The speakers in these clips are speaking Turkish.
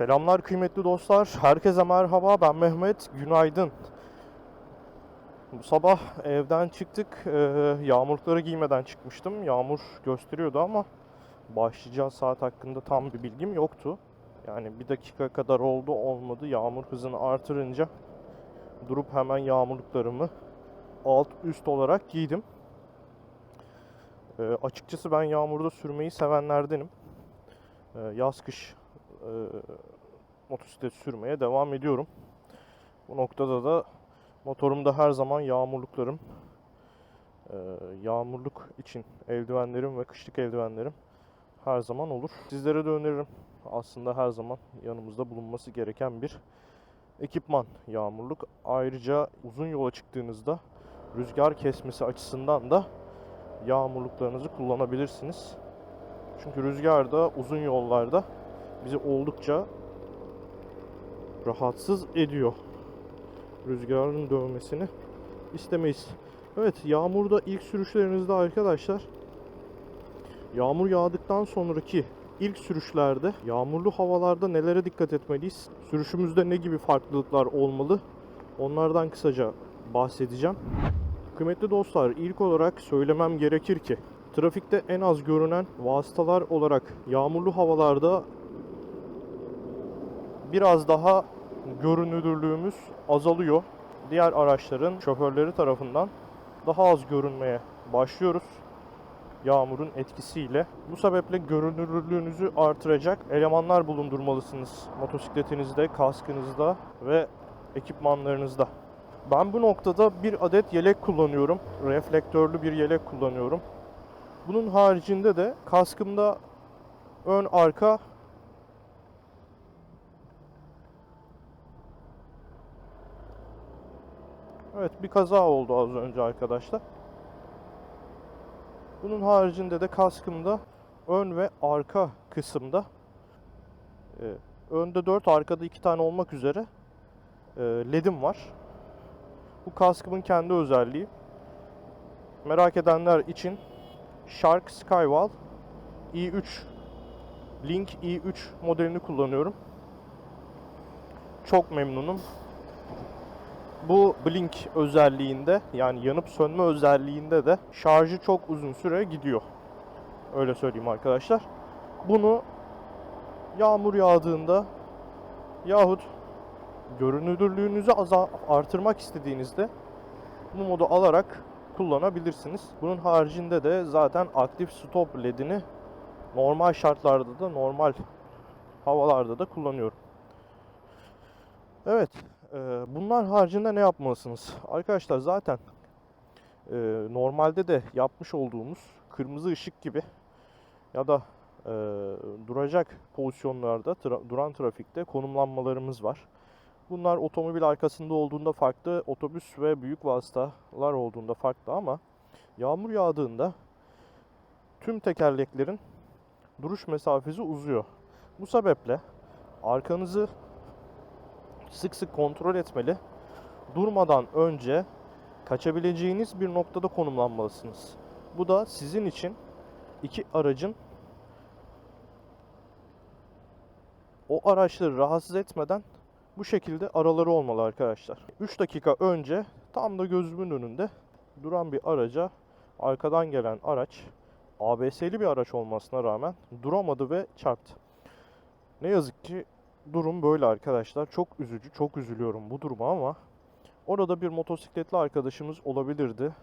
Selamlar kıymetli dostlar. Herkese merhaba. Ben Mehmet. Günaydın. Bu sabah evden çıktık. Ee, yağmurlukları giymeden çıkmıştım. Yağmur gösteriyordu ama başlayacağı saat hakkında tam bir bilgim yoktu. Yani bir dakika kadar oldu olmadı. Yağmur hızını artırınca durup hemen yağmurluklarımı alt üst olarak giydim. Ee, açıkçası ben yağmurda sürmeyi sevenlerdenim. Ee, yaz kış e, motosiklet sürmeye devam ediyorum. Bu noktada da motorumda her zaman yağmurluklarım, e, yağmurluk için eldivenlerim ve kışlık eldivenlerim her zaman olur. Sizlere de öneririm. Aslında her zaman yanımızda bulunması gereken bir ekipman yağmurluk. Ayrıca uzun yola çıktığınızda rüzgar kesmesi açısından da yağmurluklarınızı kullanabilirsiniz. Çünkü rüzgarda uzun yollarda bizi oldukça rahatsız ediyor. Rüzgarın dövmesini istemeyiz. Evet yağmurda ilk sürüşlerinizde arkadaşlar yağmur yağdıktan sonraki ilk sürüşlerde yağmurlu havalarda nelere dikkat etmeliyiz? Sürüşümüzde ne gibi farklılıklar olmalı? Onlardan kısaca bahsedeceğim. Kıymetli dostlar ilk olarak söylemem gerekir ki trafikte en az görünen vasıtalar olarak yağmurlu havalarda biraz daha görünürlüğümüz azalıyor. Diğer araçların şoförleri tarafından daha az görünmeye başlıyoruz yağmurun etkisiyle. Bu sebeple görünürlüğünüzü artıracak elemanlar bulundurmalısınız motosikletinizde, kaskınızda ve ekipmanlarınızda. Ben bu noktada bir adet yelek kullanıyorum. Reflektörlü bir yelek kullanıyorum. Bunun haricinde de kaskımda ön arka Evet bir kaza oldu az önce arkadaşlar. Bunun haricinde de kaskımda ön ve arka kısımda e, önde 4 arkada 2 tane olmak üzere e, ledim var. Bu kaskımın kendi özelliği. Merak edenler için Shark Skywall i3 Link i3 modelini kullanıyorum. Çok memnunum. Bu blink özelliğinde yani yanıp sönme özelliğinde de şarjı çok uzun süre gidiyor. Öyle söyleyeyim arkadaşlar. Bunu yağmur yağdığında yahut görünürlüğünüzü artırmak istediğinizde bu modu alarak kullanabilirsiniz. Bunun haricinde de zaten aktif stop ledini normal şartlarda da normal havalarda da kullanıyorum. Evet, bunlar haricinde ne yapmalısınız? Arkadaşlar zaten e, normalde de yapmış olduğumuz kırmızı ışık gibi ya da e, duracak pozisyonlarda tra- duran trafikte konumlanmalarımız var. Bunlar otomobil arkasında olduğunda farklı, otobüs ve büyük vasıtalar olduğunda farklı ama yağmur yağdığında tüm tekerleklerin duruş mesafesi uzuyor. Bu sebeple arkanızı sık sık kontrol etmeli. Durmadan önce kaçabileceğiniz bir noktada konumlanmalısınız. Bu da sizin için iki aracın o araçları rahatsız etmeden bu şekilde araları olmalı arkadaşlar. 3 dakika önce tam da gözümün önünde duran bir araca arkadan gelen araç ABS'li bir araç olmasına rağmen duramadı ve çarptı. Ne yazık ki durum böyle arkadaşlar. Çok üzücü, çok üzülüyorum bu duruma ama orada bir motosikletli arkadaşımız olabilirdi.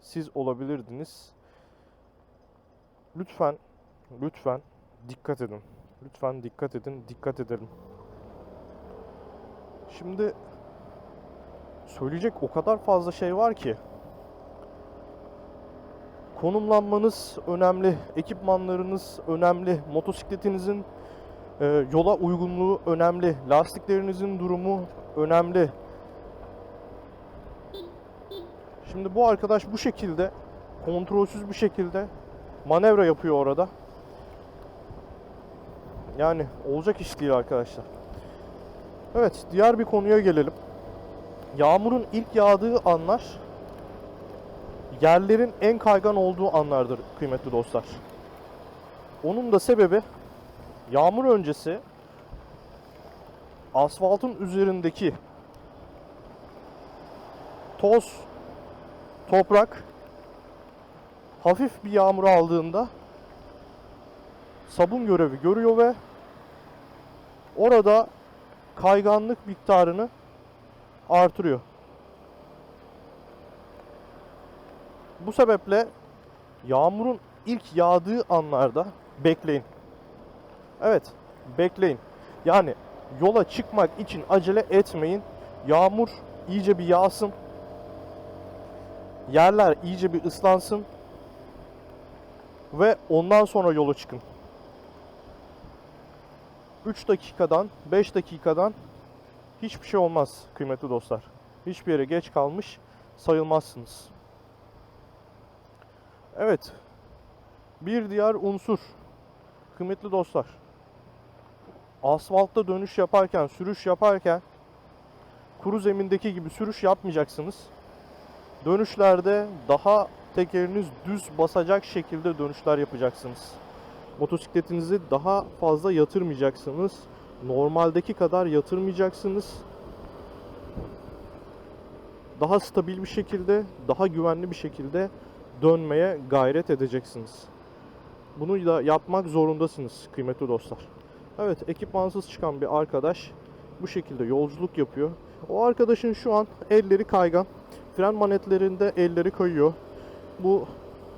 Siz olabilirdiniz. Lütfen, lütfen dikkat edin. Lütfen dikkat edin, dikkat edelim. Şimdi söyleyecek o kadar fazla şey var ki. Konumlanmanız önemli, ekipmanlarınız önemli, motosikletinizin e, yola uygunluğu önemli, lastiklerinizin durumu önemli. Şimdi bu arkadaş bu şekilde kontrolsüz bir şekilde manevra yapıyor orada. Yani olacak iş değil arkadaşlar. Evet, diğer bir konuya gelelim. Yağmurun ilk yağdığı anlar yerlerin en kaygan olduğu anlardır kıymetli dostlar. Onun da sebebi yağmur öncesi asfaltın üzerindeki toz, toprak hafif bir yağmur aldığında sabun görevi görüyor ve orada kayganlık miktarını artırıyor. Bu sebeple yağmurun ilk yağdığı anlarda bekleyin. Evet, bekleyin. Yani yola çıkmak için acele etmeyin. Yağmur iyice bir yağsın. Yerler iyice bir ıslansın. Ve ondan sonra yola çıkın. 3 dakikadan, 5 dakikadan hiçbir şey olmaz kıymetli dostlar. Hiçbir yere geç kalmış sayılmazsınız. Evet. Bir diğer unsur. Kıymetli dostlar. Asfaltta dönüş yaparken, sürüş yaparken kuru zemindeki gibi sürüş yapmayacaksınız. Dönüşlerde daha tekeriniz düz basacak şekilde dönüşler yapacaksınız. Motosikletinizi daha fazla yatırmayacaksınız. Normaldeki kadar yatırmayacaksınız. Daha stabil bir şekilde, daha güvenli bir şekilde dönmeye gayret edeceksiniz. Bunu da yapmak zorundasınız kıymetli dostlar. Evet, ekipmansız çıkan bir arkadaş bu şekilde yolculuk yapıyor. O arkadaşın şu an elleri kaygan. Fren manetlerinde elleri kayıyor. Bu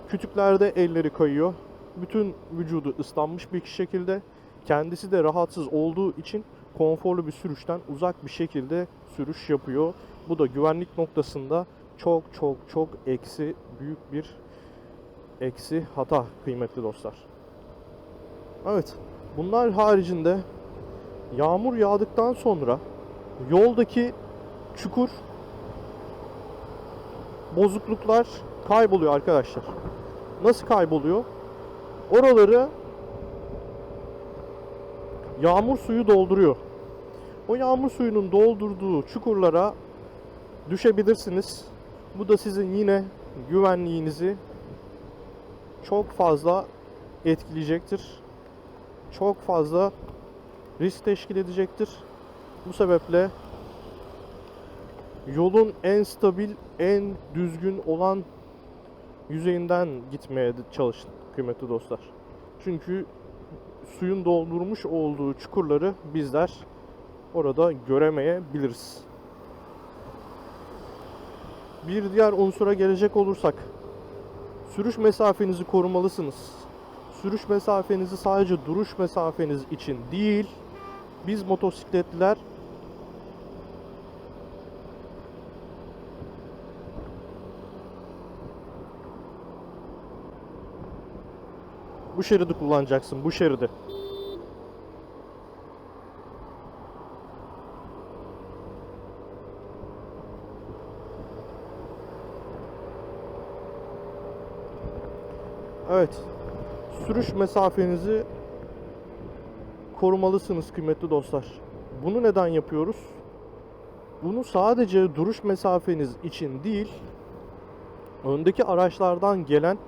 kütüklerde elleri kayıyor. Bütün vücudu ıslanmış bir şekilde. Kendisi de rahatsız olduğu için konforlu bir sürüşten uzak bir şekilde sürüş yapıyor. Bu da güvenlik noktasında çok çok çok eksi büyük bir eksi hata kıymetli dostlar. Evet. Bunlar haricinde yağmur yağdıktan sonra yoldaki çukur bozukluklar kayboluyor arkadaşlar. Nasıl kayboluyor? Oraları yağmur suyu dolduruyor. O yağmur suyunun doldurduğu çukurlara düşebilirsiniz. Bu da sizin yine güvenliğinizi çok fazla etkileyecektir. Çok fazla risk teşkil edecektir. Bu sebeple yolun en stabil, en düzgün olan yüzeyinden gitmeye çalışın kıymetli dostlar. Çünkü suyun doldurmuş olduğu çukurları bizler orada göremeyebiliriz. Bir diğer unsura gelecek olursak sürüş mesafenizi korumalısınız. Sürüş mesafenizi sadece duruş mesafeniz için değil, biz motosikletliler bu şeridi kullanacaksın, bu şeridi. Evet. Sürüş mesafenizi korumalısınız kıymetli dostlar. Bunu neden yapıyoruz? Bunu sadece duruş mesafeniz için değil, öndeki araçlardan gelen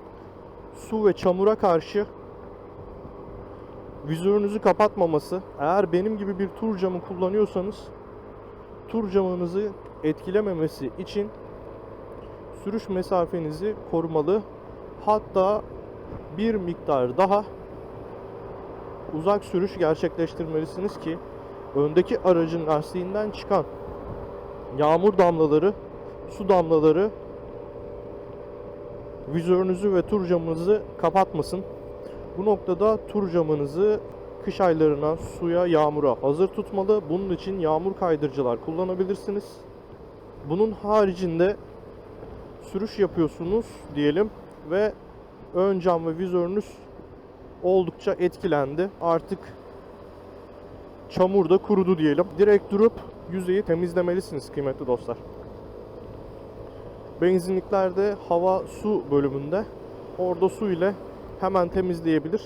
su ve çamura karşı vizörünüzü kapatmaması. Eğer benim gibi bir tur camı kullanıyorsanız tur camınızı etkilememesi için sürüş mesafenizi korumalı. Hatta bir miktar daha uzak sürüş gerçekleştirmelisiniz ki öndeki aracın lastiğinden çıkan yağmur damlaları, su damlaları vizörünüzü ve tur camınızı kapatmasın. Bu noktada tur camınızı kış aylarına, suya, yağmura hazır tutmalı. Bunun için yağmur kaydırıcılar kullanabilirsiniz. Bunun haricinde sürüş yapıyorsunuz diyelim ve ön cam ve vizörünüz oldukça etkilendi. Artık çamur da kurudu diyelim. Direkt durup yüzeyi temizlemelisiniz kıymetli dostlar. Benzinliklerde hava su bölümünde orada su ile hemen temizleyebilir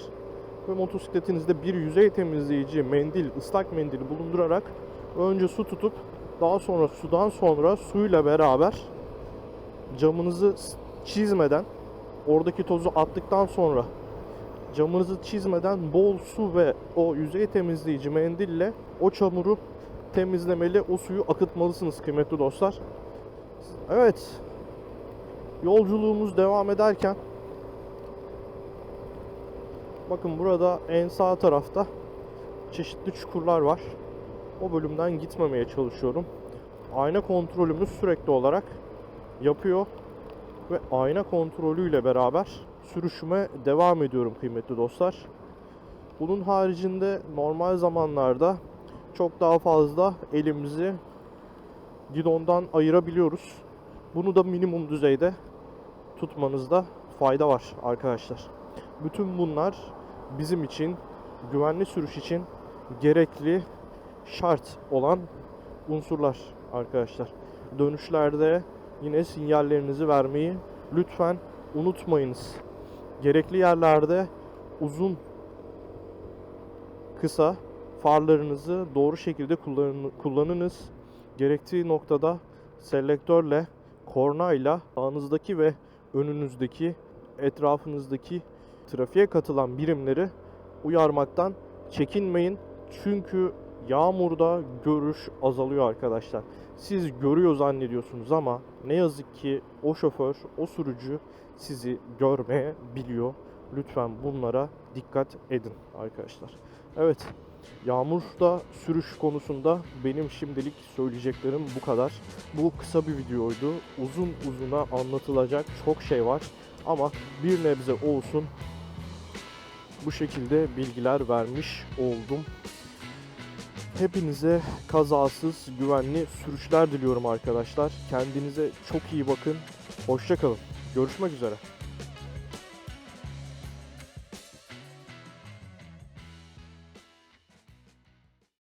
ve motosikletinizde bir yüzey temizleyici mendil, ıslak mendil bulundurarak önce su tutup daha sonra sudan sonra suyla beraber camınızı çizmeden oradaki tozu attıktan sonra camınızı çizmeden bol su ve o yüzey temizleyici mendille o çamuru temizlemeli, o suyu akıtmalısınız kıymetli dostlar. Evet. Yolculuğumuz devam ederken bakın burada en sağ tarafta çeşitli çukurlar var. O bölümden gitmemeye çalışıyorum. Ayna kontrolümüz sürekli olarak yapıyor ve ayna kontrolüyle beraber sürüşüme devam ediyorum kıymetli dostlar. Bunun haricinde normal zamanlarda çok daha fazla elimizi gidondan ayırabiliyoruz. Bunu da minimum düzeyde tutmanızda fayda var arkadaşlar. Bütün bunlar bizim için güvenli sürüş için gerekli şart olan unsurlar arkadaşlar. Dönüşlerde yine sinyallerinizi vermeyi lütfen unutmayınız. Gerekli yerlerde uzun kısa farlarınızı doğru şekilde kullanın- kullanınız. Gerektiği noktada selektörle, kornayla sağınızdaki ve önünüzdeki, etrafınızdaki trafiğe katılan birimleri uyarmaktan çekinmeyin. Çünkü yağmurda görüş azalıyor arkadaşlar. Siz görüyor zannediyorsunuz ama ne yazık ki o şoför, o sürücü sizi görmeyebiliyor. Lütfen bunlara dikkat edin arkadaşlar. Evet, yağmurda sürüş konusunda benim şimdilik söyleyeceklerim bu kadar. Bu kısa bir videoydu. Uzun uzuna anlatılacak çok şey var ama bir nebze olsun bu şekilde bilgiler vermiş oldum. Hepinize kazasız, güvenli sürüşler diliyorum arkadaşlar. Kendinize çok iyi bakın. Hoşçakalın. Görüşmek üzere.